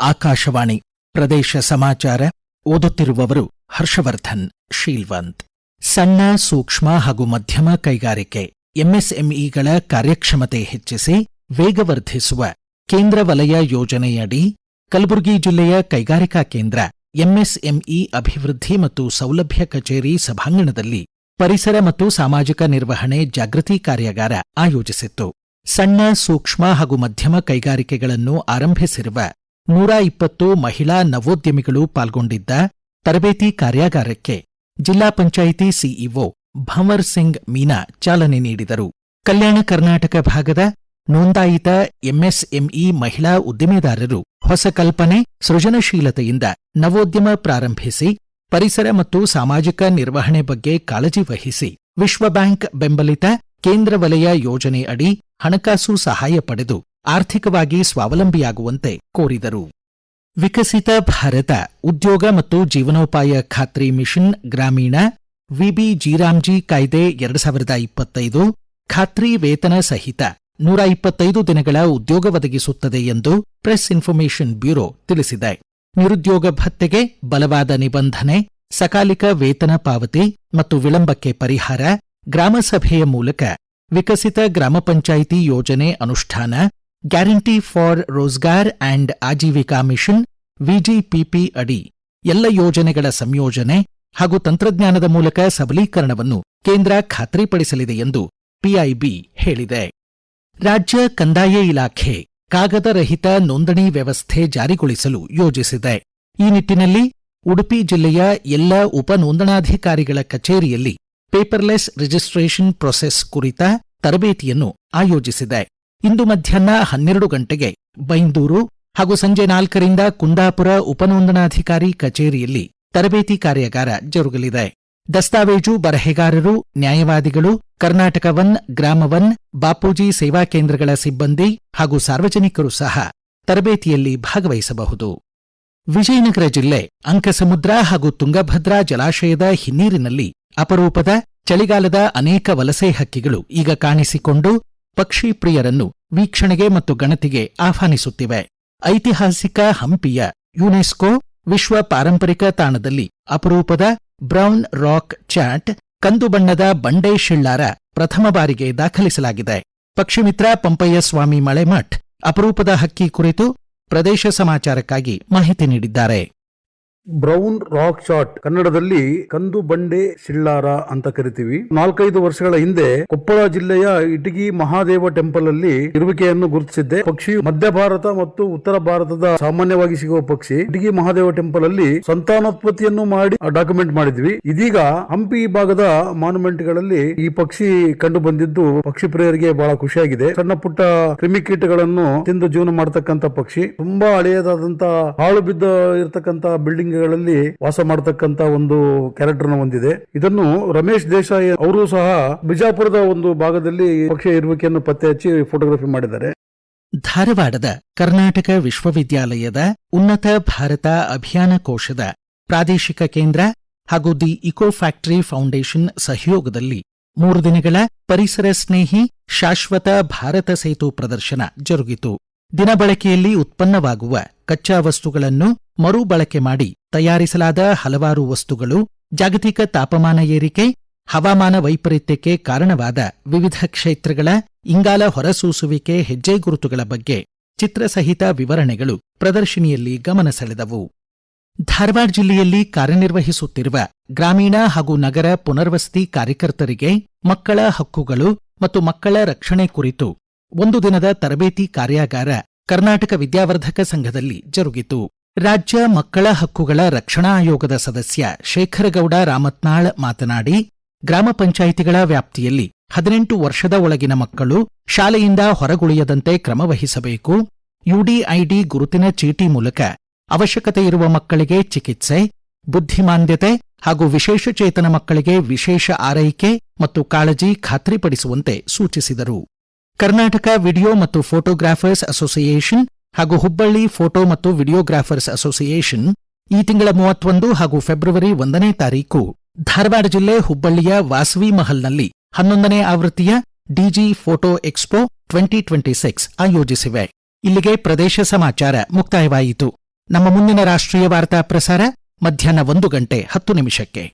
ಆಕಾಶವಾಣಿ ಪ್ರದೇಶ ಸಮಾಚಾರ ಓದುತ್ತಿರುವವರು ಹರ್ಷವರ್ಧನ್, ಶೀಲ್ವಂತ್. ಸಣ್ಣ, ಸೂಕ್ಷ್ಮ ಹಾಗೂ ಮಧ್ಯಮ ಕೈಗಾರಿಕೆ, ಎಂಎಸ್ಎಂಇಗಳ ಕಾರ್ಯಕ್ಷಮತೆ ಹೆಚ್ಚಿಸಿ ವೇಗವರ್ಧಿಸುವ ಕೇಂದ್ರ ವಲಯ ಯೋಜನೆಯಡಿ ಕಲಬುರಗಿ ಜಿಲ್ಲೆಯ ಕೈಗಾರಿಕಾ ಕೇಂದ್ರ, ಎಂಎಸ್ಎಂಇ ಅಭಿವೃದ್ಧಿ ಮತ್ತು ಸೌಲಭ್ಯ ಕಚೇರಿ ಸಭಾಂಗಣದಲ್ಲಿ ಪರಿಸರ ಮತ್ತು ಸಾಮಾಜಿಕ ನಿರ್ವಹಣೆ ಜಾಗೃತಿ ಕಾರ್ಯಾಗಾರ ಆಯೋಜಿಸಿತ್ತು. ಸಣ್ಣ, ಸೂಕ್ಷ್ಮ ಹಾಗೂ ಮಧ್ಯಮ ಕೈಗಾರಿಕೆಗಳನ್ನು ಆರಂಭಿಸಿರುವ ನೂರ ಇಪ್ಪತ್ತು ಮಹಿಳಾ ನವೋದ್ಯಮಿಗಳು ಪಾಲ್ಗೊಂಡಿದ್ದ ತರಬೇತಿ ಕಾರ್ಯಾಗಾರಕ್ಕೆ ಜಿಲ್ಲಾ ಪಂಚಾಯಿತಿ ಸಿಇಒ ಭಂವರ್ ಸಿಂಗ್ ಮೀನಾ ಚಾಲನೆ ನೀಡಿದರು. ಕಲ್ಯಾಣ ಕರ್ನಾಟಕ ಭಾಗದ ನೋಂದಾಯಿತ ಎಂಎಸ್ಎಂಇ ಮಹಿಳಾ ಉದ್ದಿಮೆದಾರರು ಹೊಸ ಕಲ್ಪನೆ ಸೃಜನಶೀಲತೆಯಿಂದ ನವೋದ್ಯಮ ಪ್ರಾರಂಭಿಸಿ ಪರಿಸರ ಮತ್ತು ಸಾಮಾಜಿಕ ನಿರ್ವಹಣೆ ಬಗ್ಗೆ ಕಾಳಜಿ ವಹಿಸಿ ವಿಶ್ವ ಬ್ಯಾಂಕ್ ಬೆಂಬಲಿತ ಕೇಂದ್ರ ವಲಯ ಯೋಜನೆ ಅಡಿ ಹಣಕಾಸು ಸಹಾಯ ಪಡೆದು ಆರ್ಥಿಕವಾಗಿ ಸ್ವಾವಲಂಬಿಯಾಗುವಂತೆ ಕೋರಿದರು. ವಿಕಸಿತ ಭಾರತ, ಉದ್ಯೋಗ ಮತ್ತು ಜೀವನೋಪಾಯ ಖಾತ್ರಿ ಮಿಷನ್ ಗ್ರಾಮೀಣ, ವಿಬಿ ಜೀರಾಮ್ಜಿ ಕಾಯ್ದೆ ಎರಡು ಸಾವಿರದ ಇಪ್ಪತ್ತೈದು, ಖಾತ್ರಿ ವೇತನ ಸಹಿತ ನೂರ ಇಪ್ಪತ್ತೈದು ದಿನಗಳ ಉದ್ಯೋಗ ಒದಗಿಸುತ್ತದೆ ಎಂದು ಪ್ರೆಸ್ ಇನ್ಫಾರ್ಮೇಷನ್ ಬ್ಯೂರೋ ತಿಳಿಸಿದೆ. ನಿರುದ್ಯೋಗ ಭತ್ತೆಗೆ ಬಲವಾದ ನಿಬಂಧನೆ, ಸಕಾಲಿಕ ವೇತನ ಪಾವತಿ ಮತ್ತು ವಿಳಂಬಕ್ಕೆ ಪರಿಹಾರ ಗ್ರಾಮಸಭೆಯ ಮೂಲಕ ವಿಕಸಿತ ಗ್ರಾಮ ಪಂಚಾಯಿತಿ ಯೋಜನೆ ಅನುಷ್ಠಾನ, guarantee for Rozgar and Ajeevika mission, VGPP ಅಡಿ. ಎಲ್ಲ ಯೋಜನೆಗಳ ಸಂಯೋಜನೆ ಹಾಗೂ ತಂತ್ರಜ್ಞಾನದ ಮೂಲಕ ಸಬಲೀಕರಣವನ್ನು ಕೇಂದ್ರ ಖಾತ್ರಿಪಡಿಸಲಿದೆ ಎಂದು ಪಿಐಬಿ ಹೇಳಿದೆ. ರಾಜ್ಯ ಕಂದಾಯ ಇಲಾಖೆ ಕಾಗದರಹಿತ ನೋಂದಣಿ ವ್ಯವಸ್ಥೆ ಜಾರಿಗೊಳಿಸಲು ಯೋಜಿಸಿದೆ. ಈ ನಿಟ್ಟಿನಲ್ಲಿ ಉಡುಪಿ ಜಿಲ್ಲೆಯ ಎಲ್ಲ ಉಪ ನೋಂದಣಾಧಿಕಾರಿಗಳ ಕಚೇರಿಯಲ್ಲಿ ಪೇಪರ್ಲೆಸ್ ರಿಜಿಸ್ಟ್ರೇಷನ್ ಪ್ರೊಸೆಸ್ ಕುರಿತ ತರಬೇತಿಯನ್ನು ಆಯೋಜಿಸಿದೆ. ಇಂದು ಮಧ್ಯಾಹ್ನ ಹನ್ನೆರಡು ಗಂಟೆಗೆ ಬೈಂದೂರು ಹಾಗೂ ಸಂಜೆ ನಾಲ್ಕರಿಂದ ಕುಂದಾಪುರ ಉಪನೋಂದಣಾಧಿಕಾರಿ ಕಚೇರಿಯಲ್ಲಿ ತರಬೇತಿ ಕಾರ್ಯಾಗಾರ ಜರುಗಲಿದೆ. ದಸ್ತಾವೇಜು ಬರಹೆಗಾರರು, ನ್ಯಾಯವಾದಿಗಳು, ಕರ್ನಾಟಕ ಗ್ರಾಮವನ್ ಗ್ರಾಮ ವನ್, ಬಾಪೂಜಿ ಸೇವಾ ಕೇಂದ್ರಗಳ ಸಿಬ್ಬಂದಿ ಹಾಗೂ ಸಾರ್ವಜನಿಕರು ಸಹ ತರಬೇತಿಯಲ್ಲಿ ಭಾಗವಹಿಸಬಹುದು. ವಿಜಯನಗರ ಜಿಲ್ಲೆ ಅಂಕಸಮುದ್ರ ಹಾಗೂ ತುಂಗಭದ್ರಾ ಜಲಾಶಯದ ಹಿನ್ನೀರಿನಲ್ಲಿ ಅಪರೂಪದ ಚಳಿಗಾಲದ ಅನೇಕ ವಲಸೆ ಹಕ್ಕಿಗಳು ಈಗ ಕಾಣಿಸಿಕೊಂಡು ಪಕ್ಷಿ ಪ್ರಿಯರನ್ನು ವೀಕ್ಷಣೆಗೆ ಮತ್ತು ಗಣತಿಗೆ ಆಹ್ವಾನಿಸುತ್ತಿವೆ. ಐತಿಹಾಸಿಕ ಹಂಪಿಯ ಯುನೆಸ್ಕೋ ವಿಶ್ವ ಪಾರಂಪರಿಕ ತಾಣದಲ್ಲಿ ಅಪರೂಪದ ಬ್ರೌನ್ ರಾಕ್ ಚಾಟ್ ಕಂದು ಬಣ್ಣದ ಬಂಡೆ ಶಿಳ್ಳಾರ ಪ್ರಥಮ ಬಾರಿಗೆ ದಾಖಲಿಸಲಾಗಿದೆ. ಪಕ್ಷಿಮಿತ್ರ ಪಂಪಯ್ಯ ಸ್ವಾಮಿ ಮಳೆಮಠ್ ಅಪರೂಪದ ಹಕ್ಕಿ ಕುರಿತು ಪ್ರದೇಶ ಸಮಾಚಾರಕ್ಕಾಗಿ ಮಾಹಿತಿ ನೀಡಿದ್ದಾರೆ. ಬ್ರೌನ್ ರಾಕ್ ಶಾಟ್ ಕನ್ನಡದಲ್ಲಿ ಕಂದು ಬಂಡೆ ಶಿಳ್ಳಾರ ಅಂತ ಕರಿತೀವಿ. ನಾಲ್ಕೈದು ವರ್ಷಗಳ ಹಿಂದೆ ಕೊಪ್ಪಳ ಜಿಲ್ಲೆಯ ಇಟಗಿ ಮಹಾದೇವ ಟೆಂಪಲ್ ಅಲ್ಲಿ ಇರುವಿಕೆಯನ್ನು ಗುರುತಿಸಿದ್ದೆ. ಪಕ್ಷಿ ಮಧ್ಯ ಭಾರತ ಮತ್ತು ಉತ್ತರ ಭಾರತದ ಸಾಮಾನ್ಯವಾಗಿ ಸಿಗುವ ಪಕ್ಷಿ. ಇಟಗಿ ಮಹಾದೇವ ಟೆಂಪಲ್ ಅಲ್ಲಿ ಸಂತಾನೋತ್ಪತ್ತಿಯನ್ನು ಮಾಡಿ ಡಾಕ್ಯುಮೆಂಟ್ ಮಾಡಿದ್ವಿ. ಇದೀಗ ಹಂಪಿ ಭಾಗದ ಮಾನ್ಯುಮೆಂಟ್ಗಳಲ್ಲಿ ಈ ಪಕ್ಷಿ ಕಂಡು ಬಂದಿದ್ದು ಪಕ್ಷಿ ಪ್ರಿಯರಿಗೆ ಬಹಳ ಖುಷಿಯಾಗಿದೆ. ಸಣ್ಣ ಪುಟ್ಟ ಕ್ರಿಮಿಕೀಟಗಳನ್ನು ತಿಂದು ಜೀವನ ಮಾಡತಕ್ಕಂತ ಪಕ್ಷಿ. ತುಂಬಾ ಹಳೆಯದಾದಂತಹ ಹಾಳು ಬಿದ್ದ ಇರತಕ್ಕಂತ ಬಿಲ್ಡಿಂಗ್ ಗಳಲ್ಲಿ ವಾಸ ಮಾಡತಕ್ಕಂತ ಒಂದು ಕ್ಯಾರೆಕ್ಟರ್ ಹೊಂದಿದೆ ಇದನ್ನು ರಮೇಶ್ ದೇಸಾಯಿ ಅವರು ಸಹ ಬಿಜಾಪುರದ ಒಂದು ಭಾಗದಲ್ಲಿ ಪಕ್ಷ ಇರುವಿಕೆಯನ್ನು ಪತ್ತೆ ಹಚ್ಚಿ ಫೋಟೋಗ್ರಫಿ ಮಾಡಿದ್ದಾರೆ. ಧಾರವಾಡದ ಕರ್ನಾಟಕ ವಿಶ್ವವಿದ್ಯಾಲಯದ ಉನ್ನತ ಭಾರತ ಅಭಿಯಾನ ಕೋಶದ ಪ್ರಾದೇಶಿಕ ಕೇಂದ್ರ ಹಾಗೂ ದಿ ಇಕೋ ಫ್ಯಾಕ್ಟರಿ ಫೌಂಡೇಶನ್ ಸಹಯೋಗದಲ್ಲಿ ಮೂರು ದಿನಗಳ ಪರಿಸರ ಸ್ನೇಹಿ ಶಾಶ್ವತ ಭಾರತ ಸೇತು ಪ್ರದರ್ಶನ ಜರುಗಿತು. ದಿನಬಳಕೆಯಲ್ಲಿ ಉತ್ಪನ್ನವಾಗುವ ಕಚ್ಚಾ ವಸ್ತುಗಳನ್ನು ಮರುಬಳಕೆ ಮಾಡಿ ತಯಾರಿಸಲಾದ ಹಲವಾರು ವಸ್ತುಗಳು, ಜಾಗತಿಕ ತಾಪಮಾನ ಏರಿಕೆ, ಹವಾಮಾನ ವೈಪರೀತ್ಯಕ್ಕೆ ಕಾರಣವಾದ ವಿವಿಧ ಕ್ಷೇತ್ರಗಳ ಇಂಗಾಲ ಹೊರಸೂಸುವಿಕೆ ಹೆಜ್ಜೆಗುರುತುಗಳ ಬಗ್ಗೆ ಚಿತ್ರಸಹಿತ ವಿವರಣೆಗಳು ಪ್ರದರ್ಶನಿಯಲ್ಲಿ ಗಮನ ಸೆಳೆದವು. ಧಾರವಾಡ ಜಿಲ್ಲೆಯಲ್ಲಿ ಕಾರ್ಯನಿರ್ವಹಿಸುತ್ತಿರುವ ಗ್ರಾಮೀಣ ಹಾಗೂ ನಗರ ಪುನರ್ವಸತಿ ಕಾರ್ಯಕರ್ತರಿಗೆ ಮಕ್ಕಳ ಹಕ್ಕುಗಳು ಮತ್ತು ಮಕ್ಕಳ ರಕ್ಷಣೆ ಕುರಿತು ಒಂದು ದಿನದ ತರಬೇತಿ ಕಾರ್ಯಾಗಾರ ಕರ್ನಾಟಕ ವಿದ್ಯಾವರ್ಧಕ ಸಂಘದಲ್ಲಿ ಜರುಗಿತು. ರಾಜ್ಯ ಮಕ್ಕಳ ಹಕ್ಕುಗಳ ರಕ್ಷಣಾ ಆಯೋಗದ ಸದಸ್ಯ ಶೇಖರಗೌಡ ರಾಮತ್ನಾಳ್ ಮಾತನಾಡಿ, ಗ್ರಾಮ ಪಂಚಾಯಿತಿಗಳ ವ್ಯಾಪ್ತಿಯಲ್ಲಿ ಹದಿನೆಂಟು ವರ್ಷದ ಒಳಗಿನ ಮಕ್ಕಳು ಶಾಲೆಯಿಂದ ಹೊರಗುಳಿಯದಂತೆ ಕ್ರಮವಹಿಸಬೇಕು ಯುಡಿಐಡಿ ಗುರುತಿನ ಚೀಟಿ ಮೂಲಕ ಅವಶ್ಯಕತೆ ಇರುವ ಮಕ್ಕಳಿಗೆ ಚಿಕಿತ್ಸೆ, ಬುದ್ಧಿಮಾಂದ್ಯತೆ ಹಾಗೂ ವಿಶೇಷಚೇತನ ಮಕ್ಕಳಿಗೆ ವಿಶೇಷ ಆರೈಕೆ ಮತ್ತು ಕಾಳಜಿ ಖಾತ್ರಿಪಡಿಸುವಂತೆ ಸೂಚಿಸಿದರು. ಕರ್ನಾಟಕ ವಿಡಿಯೋ ಮತ್ತು ಫೋಟೋಗ್ರಾಫರ್ಸ್ ಅಸೋಸಿಯೇಷನ್ ಹಾಗೂ ಹುಬ್ಬಳ್ಳಿ ಫೋಟೋ ಮತ್ತು ವಿಡಿಯೋಗ್ರಾಫರ್ಸ್ ಅಸೋಸಿಯೇಷನ್ ಈ ತಿಂಗಳ ಮೂವತ್ತೊಂದು ಹಾಗೂ ಫೆಬ್ರವರಿ ಒಂದನೇ ತಾರೀಕು ಧಾರವಾಡ ಜಿಲ್ಲೆ ಹುಬ್ಬಳ್ಳಿಯ ವಾಸವಿ ಮಹಲ್ನಲ್ಲಿ ಹನ್ನೊಂದನೇ ಆವೃತ್ತಿಯ Digi photo expo twenty twenty six ಆಯೋಜಿಸಿವೆ. ಇಲ್ಲಿಗೆ ಪ್ರದೇಶ ಸಮಾಚಾರ ಮುಕ್ತಾಯವಾಯಿತು. ನಮ್ಮ ಮುಂದಿನ ರಾಷ್ಟ್ರೀಯ ವಾರ್ತಾ ಪ್ರಸಾರ ಮಧ್ಯಾಹ್ನ ಒಂದು ಗಂಟೆ ಹತ್ತು ನಿಮಿಷಕ್ಕೆ.